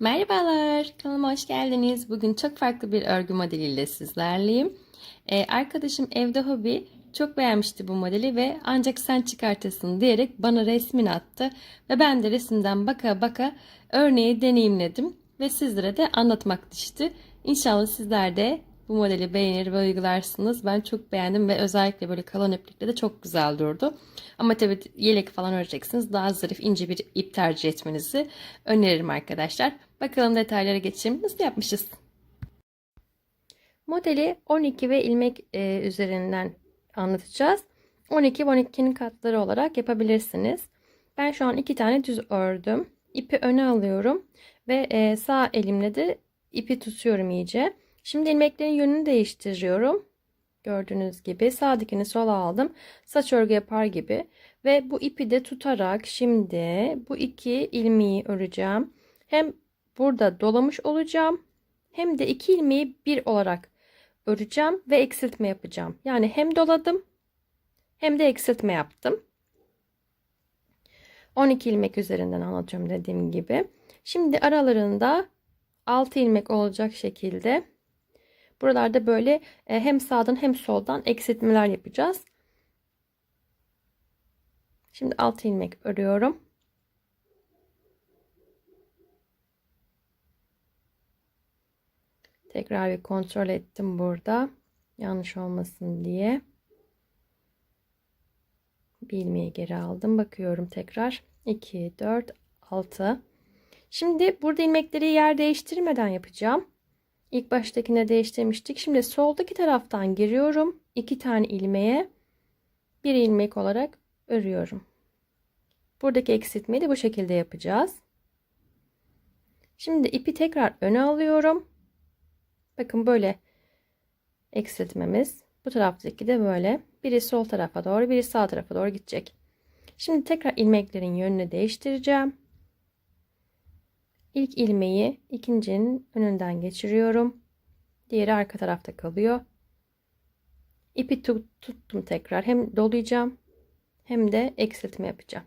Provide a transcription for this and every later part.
Merhabalar, kanalıma hoş geldiniz. Bugün çok farklı bir örgü modeliyle sizlerleyim. Ee, arkadaşım evde hobi çok beğenmişti bu modeli ve ancak sen çıkartasın diyerek bana resmini attı. Ve ben de resimden baka baka örneği deneyimledim ve sizlere de anlatmak düştü. İnşallah sizler de bu modeli beğenir ve uygularsınız. Ben çok beğendim ve özellikle böyle kalın iplikle de çok güzel durdu. Ama tabii yelek falan öreceksiniz. Daha zarif ince bir ip tercih etmenizi öneririm arkadaşlar. Bakalım detaylara geçelim. Nasıl yapmışız? Modeli 12 ve ilmek e, üzerinden anlatacağız. 12 ve 12'nin katları olarak yapabilirsiniz. Ben şu an iki tane düz ördüm. İpi öne alıyorum ve e, sağ elimle de ipi tutuyorum iyice. Şimdi ilmeklerin yönünü değiştiriyorum. Gördüğünüz gibi sağ dikini sola aldım. Saç örgü yapar gibi. Ve bu ipi de tutarak şimdi bu iki ilmeği öreceğim. Hem burada dolamış olacağım. Hem de iki ilmeği bir olarak öreceğim ve eksiltme yapacağım. Yani hem doladım hem de eksiltme yaptım. 12 ilmek üzerinden anlatıyorum dediğim gibi. Şimdi aralarında 6 ilmek olacak şekilde buralarda böyle e, hem sağdan hem soldan eksiltmeler yapacağız. Şimdi 6 ilmek örüyorum. Tekrar bir kontrol ettim burada. Yanlış olmasın diye. Bir geri aldım. Bakıyorum tekrar. 2, 4, 6. Şimdi burada ilmekleri yer değiştirmeden yapacağım. İlk baştakine değiştirmiştik. Şimdi soldaki taraftan giriyorum. 2 tane ilmeğe bir ilmek olarak örüyorum. Buradaki eksiltmeyi de bu şekilde yapacağız. Şimdi ipi tekrar öne alıyorum. Bakın böyle eksiltmemiz. Bu taraftaki de böyle. Biri sol tarafa doğru, biri sağ tarafa doğru gidecek. Şimdi tekrar ilmeklerin yönünü değiştireceğim. İlk ilmeği ikincinin önünden geçiriyorum. Diğeri arka tarafta kalıyor. İpi tut, tuttum tekrar. Hem dolayacağım hem de eksiltme yapacağım.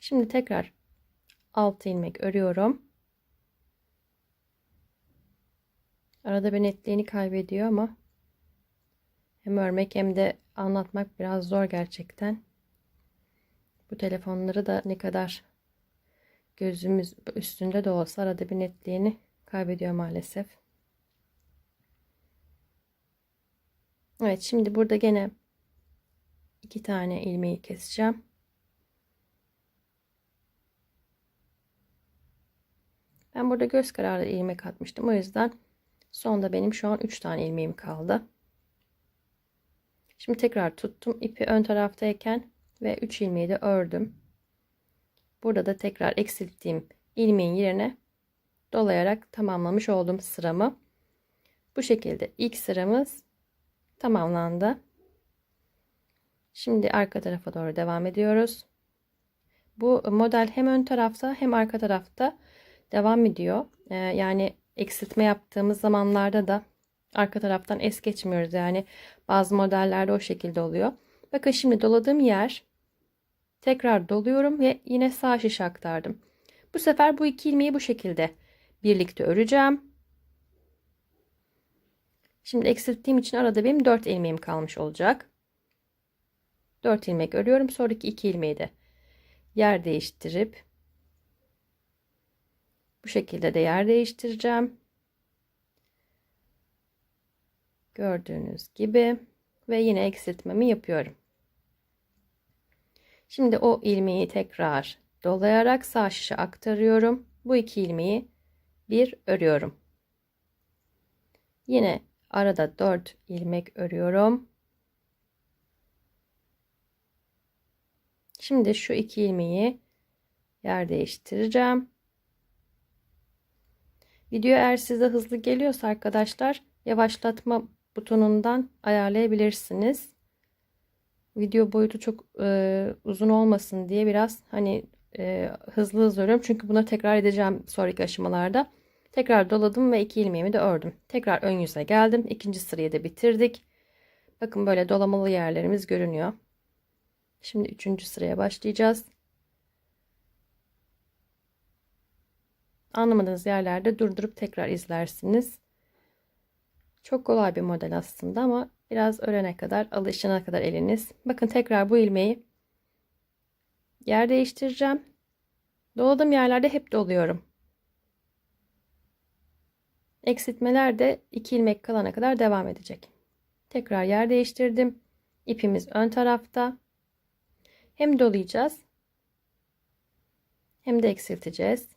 Şimdi tekrar 6 ilmek örüyorum. Arada bir netliğini kaybediyor ama hem örmek hem de anlatmak biraz zor gerçekten. Bu telefonları da ne kadar gözümüz üstünde de olsa arada bir netliğini kaybediyor maalesef. Evet şimdi burada gene iki tane ilmeği keseceğim. Ben burada göz kararı ilmek atmıştım. O yüzden sonda benim şu an 3 tane ilmeğim kaldı. Şimdi tekrar tuttum ipi ön taraftayken ve 3 ilmeği de ördüm. Burada da tekrar eksilttiğim ilmeğin yerine dolayarak tamamlamış oldum sıramı. Bu şekilde ilk sıramız tamamlandı. Şimdi arka tarafa doğru devam ediyoruz. Bu model hem ön tarafta hem arka tarafta devam ediyor. Ee, yani eksiltme yaptığımız zamanlarda da arka taraftan es geçmiyoruz. Yani bazı modellerde o şekilde oluyor. Bakın şimdi doladığım yer tekrar doluyorum ve yine sağ şiş aktardım. Bu sefer bu iki ilmeği bu şekilde birlikte öreceğim. Şimdi eksilttiğim için arada benim 4 ilmeğim kalmış olacak. 4 ilmek örüyorum. Sonraki 2 ilmeği de yer değiştirip bu şekilde de yer değiştireceğim. Gördüğünüz gibi ve yine eksiltmemi yapıyorum. Şimdi o ilmeği tekrar dolayarak sağ şişe aktarıyorum. Bu iki ilmeği bir örüyorum. Yine arada 4 ilmek örüyorum. Şimdi şu iki ilmeği yer değiştireceğim. Video eğer size hızlı geliyorsa arkadaşlar yavaşlatma butonundan ayarlayabilirsiniz. Video boyutu çok e, uzun olmasın diye biraz hani e, hızlı hızlı örüyorum. Çünkü bunu tekrar edeceğim sonraki aşamalarda. Tekrar doladım ve iki ilmeğimi de ördüm. Tekrar ön yüze geldim. İkinci sırayı da bitirdik. Bakın böyle dolamalı yerlerimiz görünüyor. Şimdi üçüncü sıraya başlayacağız. Anlamadığınız yerlerde durdurup tekrar izlersiniz. Çok kolay bir model aslında ama biraz öğrene kadar, alışana kadar eliniz. Bakın tekrar bu ilmeği yer değiştireceğim. Doladığım yerlerde hep doluyorum. Eksiltmeler de 2 ilmek kalana kadar devam edecek. Tekrar yer değiştirdim. İpimiz ön tarafta. Hem dolayacağız hem de eksilteceğiz.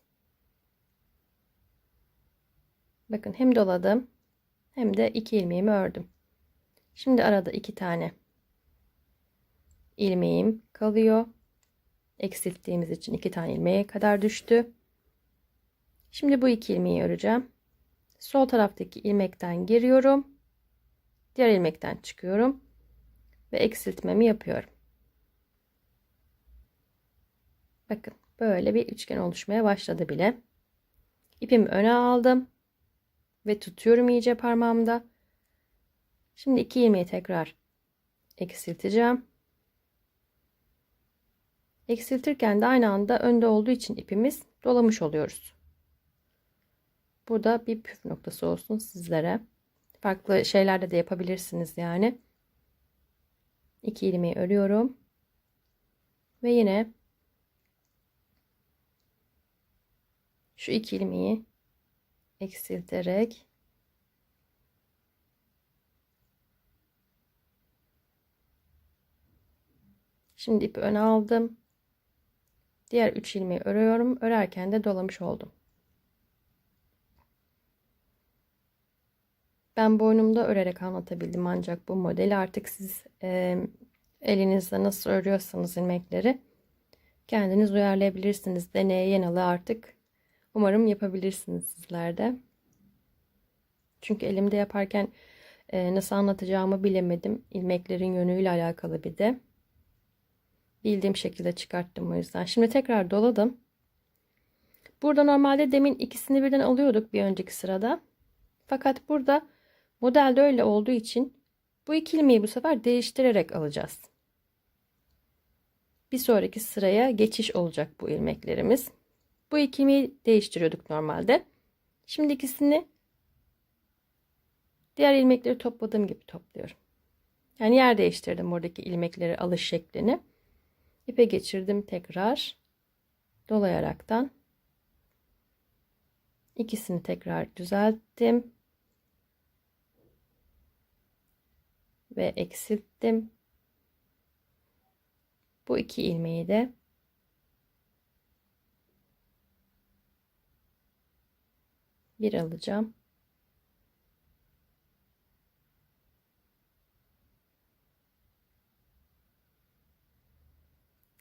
Bakın hem doladım hem de iki ilmeğimi ördüm. Şimdi arada iki tane ilmeğim kalıyor. Eksilttiğimiz için iki tane ilmeğe kadar düştü. Şimdi bu iki ilmeği öreceğim. Sol taraftaki ilmekten giriyorum. Diğer ilmekten çıkıyorum ve eksiltmemi yapıyorum. Bakın böyle bir üçgen oluşmaya başladı bile. İpimi öne aldım ve tutuyorum iyice parmağımda. Şimdi iki ilmeği tekrar eksilteceğim. Eksiltirken de aynı anda önde olduğu için ipimiz dolamış oluyoruz. Burada bir püf noktası olsun sizlere. Farklı şeylerde de yapabilirsiniz yani. İki ilmeği örüyorum. Ve yine şu iki ilmeği eksilterek Şimdi ipi öne aldım. Diğer 3 ilmeği örüyorum. Örerken de dolamış oldum. Ben boynumda örerek anlatabildim ancak bu modeli artık siz e, elinizde nasıl örüyorsanız ilmekleri kendiniz uyarlayabilirsiniz. Deneye yanılı artık umarım yapabilirsiniz sizler de. Çünkü elimde yaparken e, nasıl anlatacağımı bilemedim. İlmeklerin yönüyle alakalı bir de. Bildiğim şekilde çıkarttım o yüzden. Şimdi tekrar doladım. Burada normalde demin ikisini birden alıyorduk bir önceki sırada. Fakat burada Modelde öyle olduğu için bu iki ilmeği bu sefer değiştirerek alacağız. Bir sonraki sıraya geçiş olacak bu ilmeklerimiz. Bu iki ilmeği değiştiriyorduk normalde. Şimdi ikisini diğer ilmekleri topladığım gibi topluyorum. Yani yer değiştirdim buradaki ilmekleri alış şeklini. İpe geçirdim tekrar dolayaraktan ikisini tekrar düzelttim. ve eksilttim. Bu iki ilmeği de bir alacağım.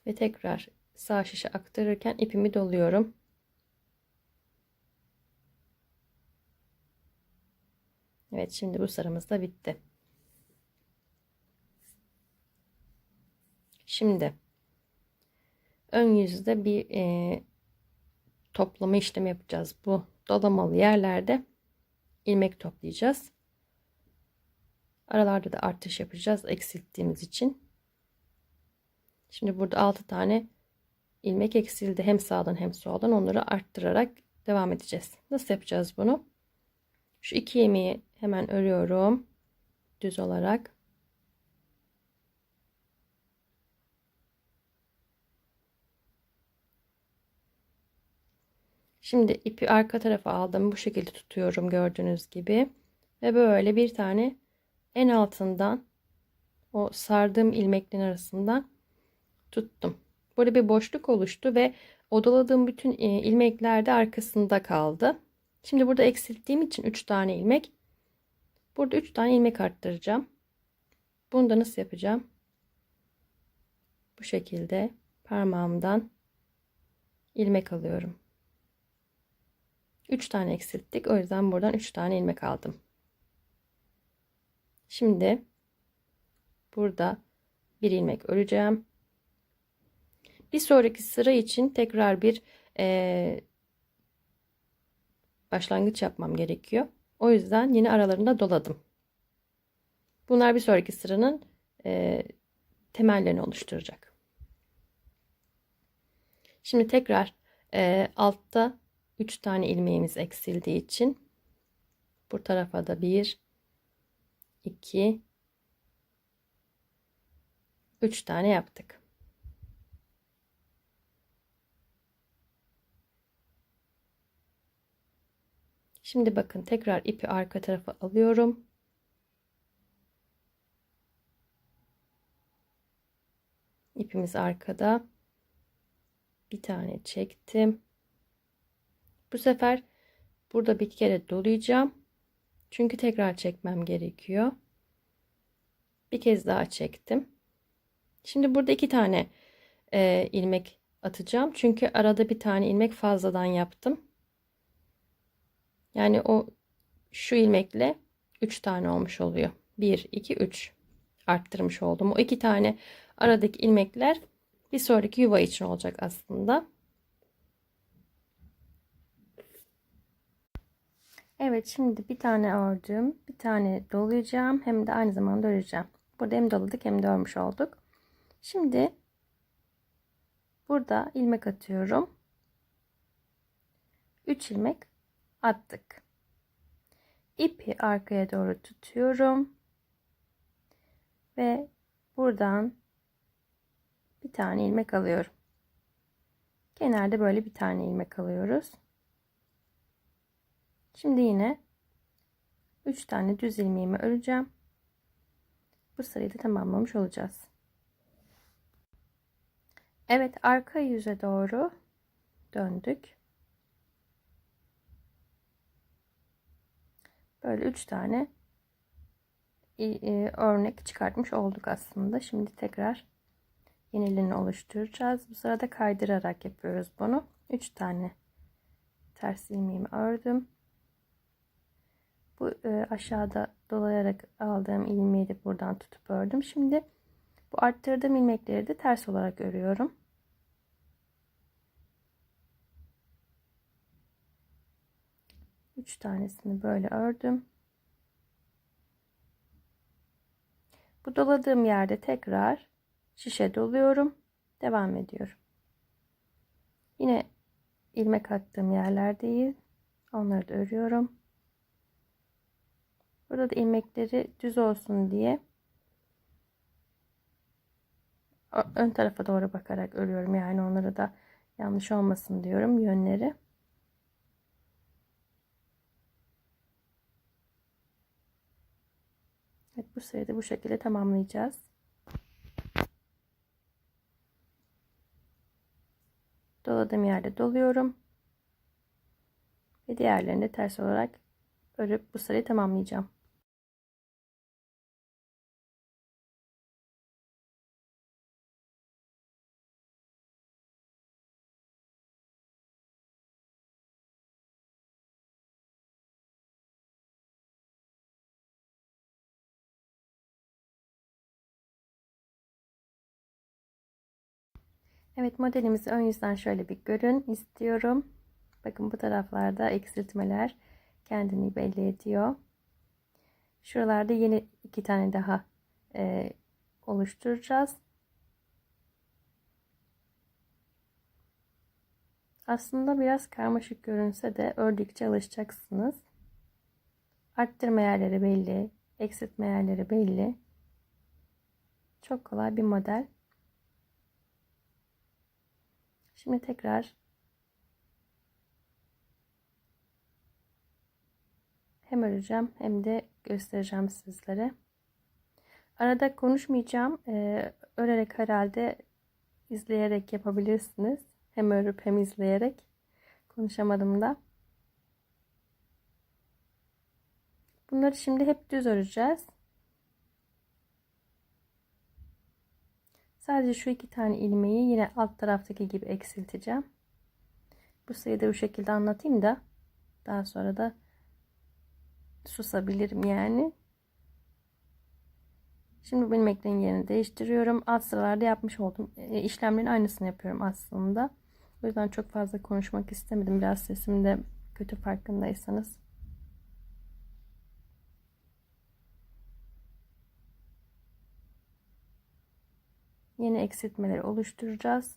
Ve tekrar sağ şişe aktarırken ipimi doluyorum. Evet şimdi bu sıramız da bitti. Şimdi ön yüzde bir e, toplama işlemi yapacağız. Bu dolamalı yerlerde ilmek toplayacağız. Aralarda da artış yapacağız eksilttiğimiz için. Şimdi burada 6 tane ilmek eksildi. Hem sağdan hem soldan onları arttırarak devam edeceğiz. Nasıl yapacağız bunu? Şu iki ilmeği hemen örüyorum. Düz olarak. Şimdi ipi arka tarafa aldım. Bu şekilde tutuyorum gördüğünüz gibi. Ve böyle bir tane en altından o sardığım ilmeklerin arasından tuttum. Böyle bir boşluk oluştu ve odaladığım bütün e, ilmekler de arkasında kaldı. Şimdi burada eksilttiğim için 3 tane ilmek. Burada 3 tane ilmek arttıracağım. Bunu da nasıl yapacağım? Bu şekilde parmağımdan ilmek alıyorum. 3 tane eksilttik. O yüzden buradan 3 tane ilmek aldım. Şimdi burada bir ilmek öreceğim. Bir sonraki sıra için tekrar bir e, başlangıç yapmam gerekiyor. O yüzden yine aralarında doladım. Bunlar bir sonraki sıranın e, temellerini oluşturacak. Şimdi tekrar e, altta 3 tane ilmeğimiz eksildiği için bu tarafa da 1 2 3 tane yaptık. Şimdi bakın tekrar ipi arka tarafa alıyorum. İpimiz arkada. Bir tane çektim. Bu sefer burada bir kere dolayacağım. Çünkü tekrar çekmem gerekiyor. Bir kez daha çektim. Şimdi burada iki tane e, ilmek atacağım. Çünkü arada bir tane ilmek fazladan yaptım. Yani o şu ilmekle 3 tane olmuş oluyor. 1, 2, 3 arttırmış oldum. O iki tane aradaki ilmekler bir sonraki yuva için olacak aslında. Evet şimdi bir tane ördüm. Bir tane dolayacağım. Hem de aynı zamanda öreceğim. Burada hem doladık hem de örmüş olduk. Şimdi burada ilmek atıyorum. 3 ilmek attık. İpi arkaya doğru tutuyorum. Ve buradan bir tane ilmek alıyorum. Kenarda böyle bir tane ilmek alıyoruz. Şimdi yine 3 tane düz ilmeğimi öreceğim. Bu sırayı da tamamlamış olacağız. Evet arka yüze doğru döndük. Böyle 3 tane örnek çıkartmış olduk aslında. Şimdi tekrar yenilini oluşturacağız. Bu sırada kaydırarak yapıyoruz bunu. 3 tane ters ilmeğimi ördüm. Bu e, aşağıda dolayarak aldığım ilmeği de buradan tutup ördüm. Şimdi bu arttırdığım ilmekleri de ters olarak örüyorum. Üç tanesini böyle ördüm. Bu doladığım yerde tekrar şişe doluyorum. Devam ediyorum. Yine ilmek attığım yerlerdeyiz. Onları da örüyorum. Burada da ilmekleri düz olsun diye ön tarafa doğru bakarak örüyorum. Yani onları da yanlış olmasın diyorum yönleri. Evet bu sırayı bu şekilde tamamlayacağız. Doladığım yerde doluyorum. Ve diğerlerini ters olarak örüp bu sırayı tamamlayacağım. Evet modelimizi ön yüzden şöyle bir görün istiyorum. Bakın bu taraflarda eksiltmeler kendini belli ediyor. Şuralarda yeni iki tane daha e, oluşturacağız. Aslında biraz karmaşık görünse de ördükçe alışacaksınız. Arttırma yerleri belli, eksiltme yerleri belli. Çok kolay bir model. Şimdi tekrar hem öreceğim hem de göstereceğim sizlere. Arada konuşmayacağım. Ee, örerek herhalde izleyerek yapabilirsiniz. Hem örüp hem izleyerek. Konuşamadım da. Bunları şimdi hep düz öreceğiz. Sadece şu iki tane ilmeği yine alt taraftaki gibi eksilteceğim. Bu sayıda bu şekilde anlatayım da daha sonra da susabilirim yani. Şimdi bu ilmeklerin yerini değiştiriyorum. Alt sıralarda yapmış olduğum e, işlemlerin aynısını yapıyorum aslında. O yüzden çok fazla konuşmak istemedim. Biraz sesimde kötü farkındaysanız. Yeni eksiltmeleri oluşturacağız.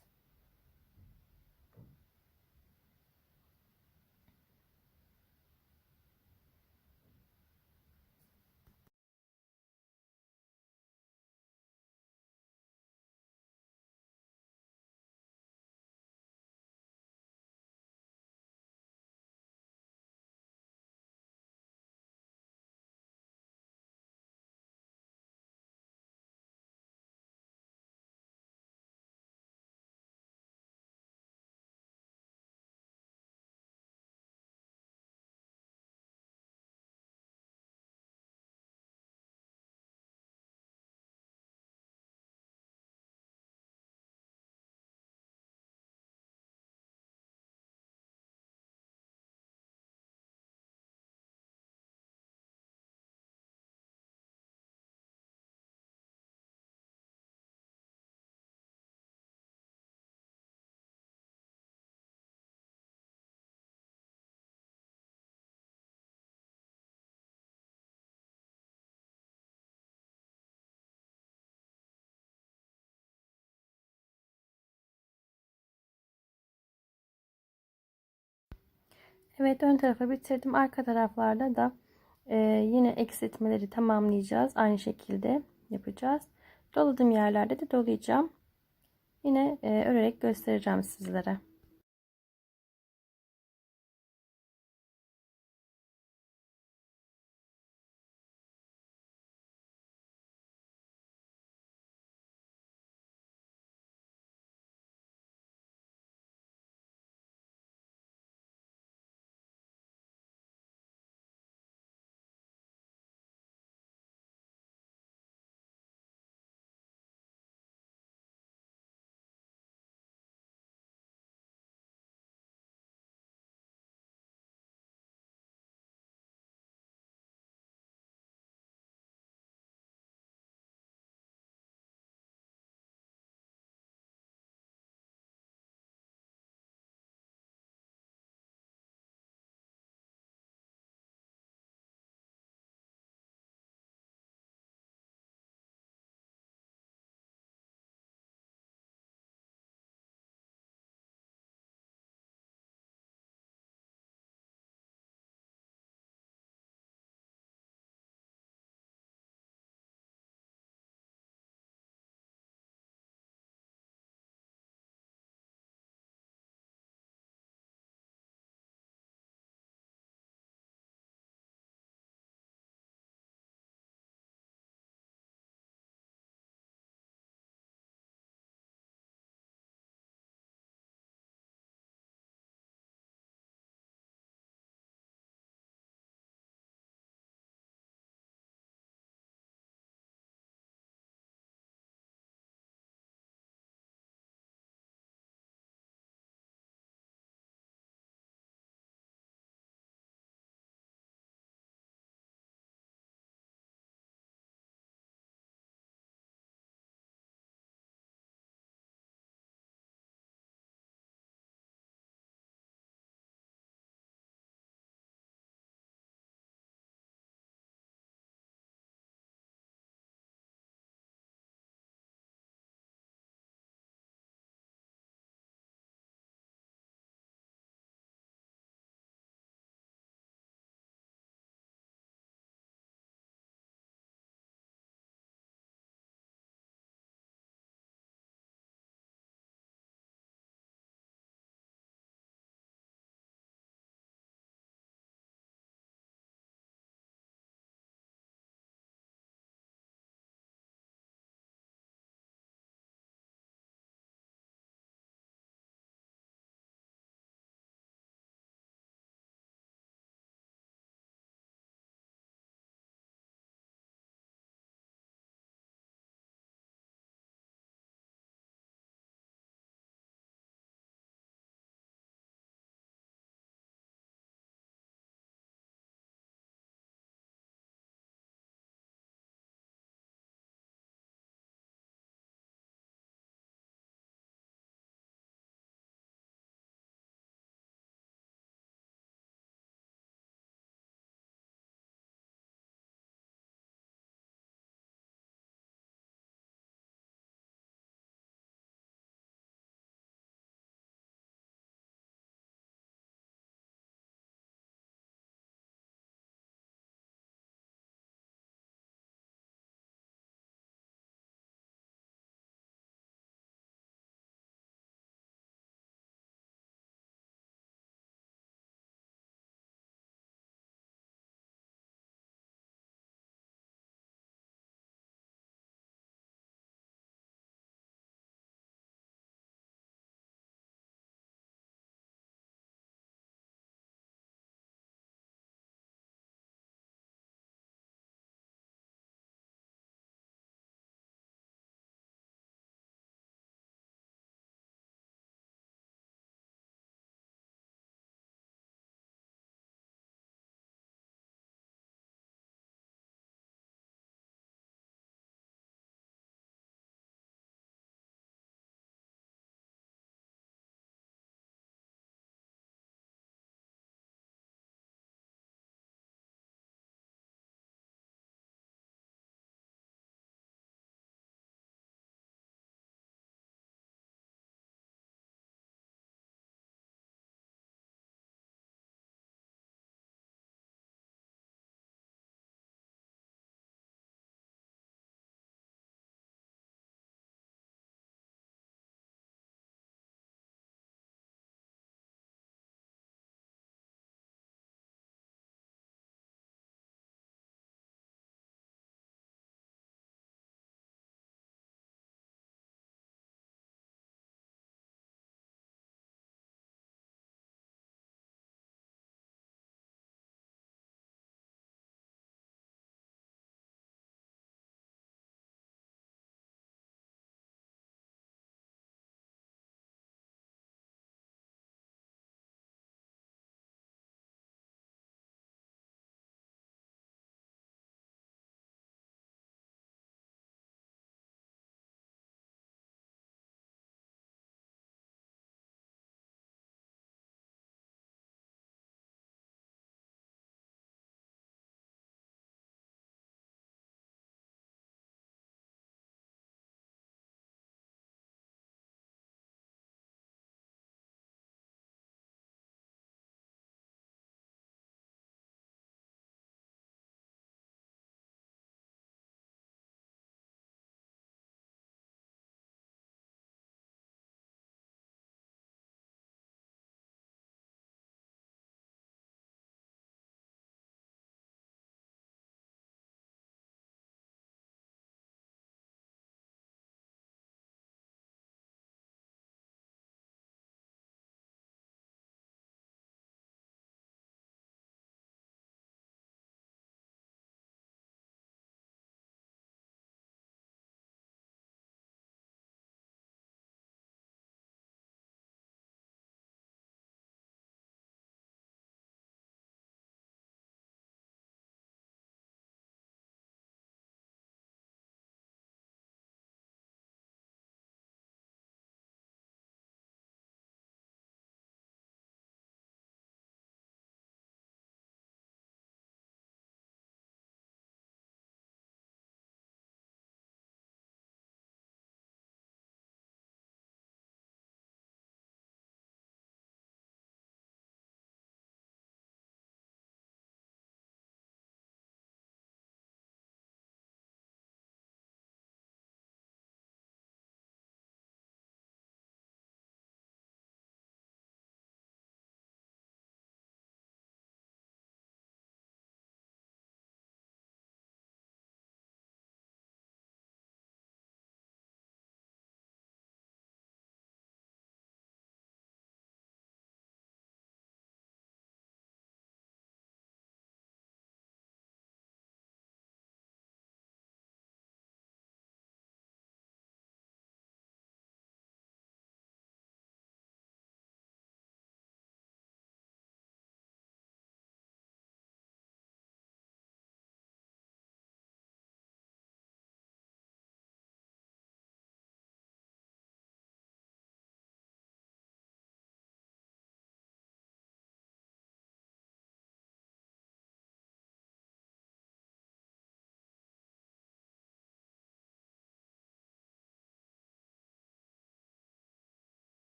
Evet ön tarafa bitirdim. Arka taraflarda da e, yine eksiltmeleri tamamlayacağız. Aynı şekilde yapacağız. Doladığım yerlerde de dolayacağım. Yine e, örerek göstereceğim sizlere.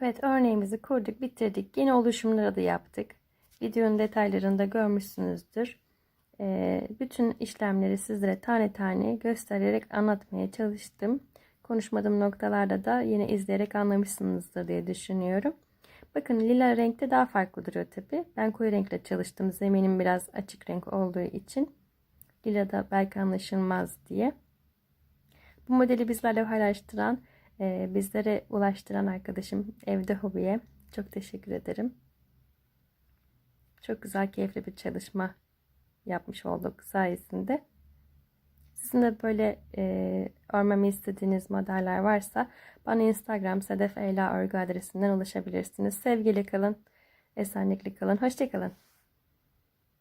Evet örneğimizi kurduk bitirdik. Yine oluşumları da yaptık. Videonun detaylarında görmüşsünüzdür. Ee, bütün işlemleri sizlere tane tane göstererek anlatmaya çalıştım. Konuşmadığım noktalarda da yine izleyerek anlamışsınızdır diye düşünüyorum. Bakın lila renkte daha farklı duruyor tabi. Ben koyu renkle çalıştım. Zeminim biraz açık renk olduğu için. Lila da belki anlaşılmaz diye. Bu modeli bizlerle paylaştıran, e, bizlere ulaştıran arkadaşım Evde Hobi'ye çok teşekkür ederim. Çok güzel, keyifli bir çalışma yapmış olduk sayesinde. Sizin de böyle e, örmemi istediğiniz modeller varsa bana Instagram Sedef Eyla Örgü adresinden ulaşabilirsiniz. Sevgiyle kalın, esenlikli kalın, hoşçakalın.